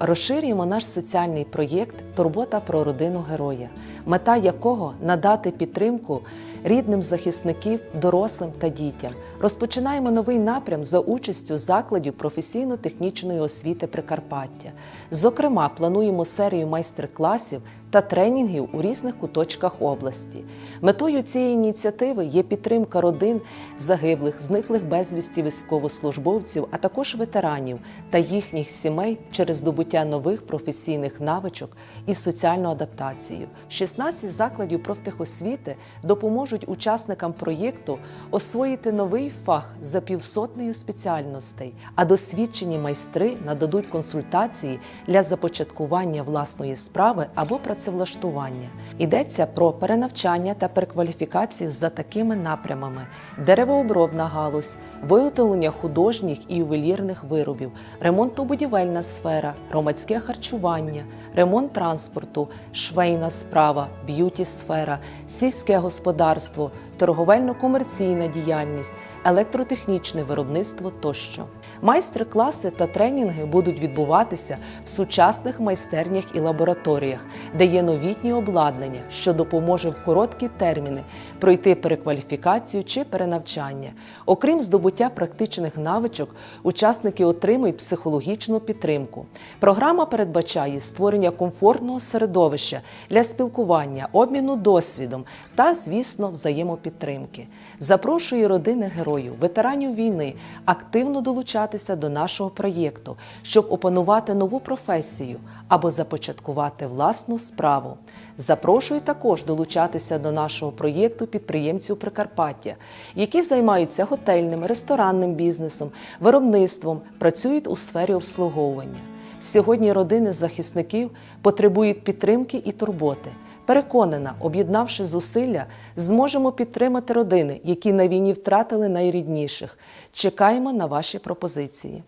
Розширюємо наш соціальний проєкт Турбота про родину героя, мета якого надати підтримку рідним захисників, дорослим та дітям. Розпочинаємо новий напрям за участю закладів професійно-технічної освіти Прикарпаття. Зокрема, плануємо серію майстер-класів та тренінгів у різних куточках області. Метою цієї ініціативи є підтримка родин загиблих, зниклих безвісті військовослужбовців, а також ветеранів та їхніх сімей через здобуття нових професійних навичок і соціальну адаптацію. 16 закладів профтехосвіти допоможуть учасникам проєкту освоїти новий фах за півсотнею спеціальностей, а досвідчені майстри нададуть консультації для започаткування власної справи або працевлаштування. Йдеться про перенавчання та перекваліфікацію за такими напрямами: деревообробна галузь, виготовлення художніх і ювелірних виробів, ремонтно-будівельна сфера, громадське харчування, ремонт транспорту, швейна справа, б'юті-сфера, сільське господарство, торговельно-комерційна діяльність, електротехнічне виробництво тощо. Майстер-класи та тренінги будуть відбуватися в сучасних майстернях і лабораторіях, де є новітні обладнання, що допоможе в короткі терміни пройти перекваліфікацію чи перенавчання. Окрім здобуття практичних навичок, учасники отримують психологічну підтримку. Програма передбачає створення комфортного середовища для спілкування, обміну досвідом та, звісно, взаємопідтримки. Запрошую родини героїв, ветеранів війни активно долучатися до нашого проєкту, щоб опанувати нову професію або започаткувати власну справу. Запрошую також долучатися до нашого проєкту підприємців Прикарпаття, які займаються готельним, ресторанним бізнесом, виробництвом, працюють у сфері обслуговування. Сьогодні родини захисників потребують підтримки і турботи. Переконана, об'єднавши зусилля, зможемо підтримати родини, які на війні втратили найрідніших. Чекаємо на ваші пропозиції.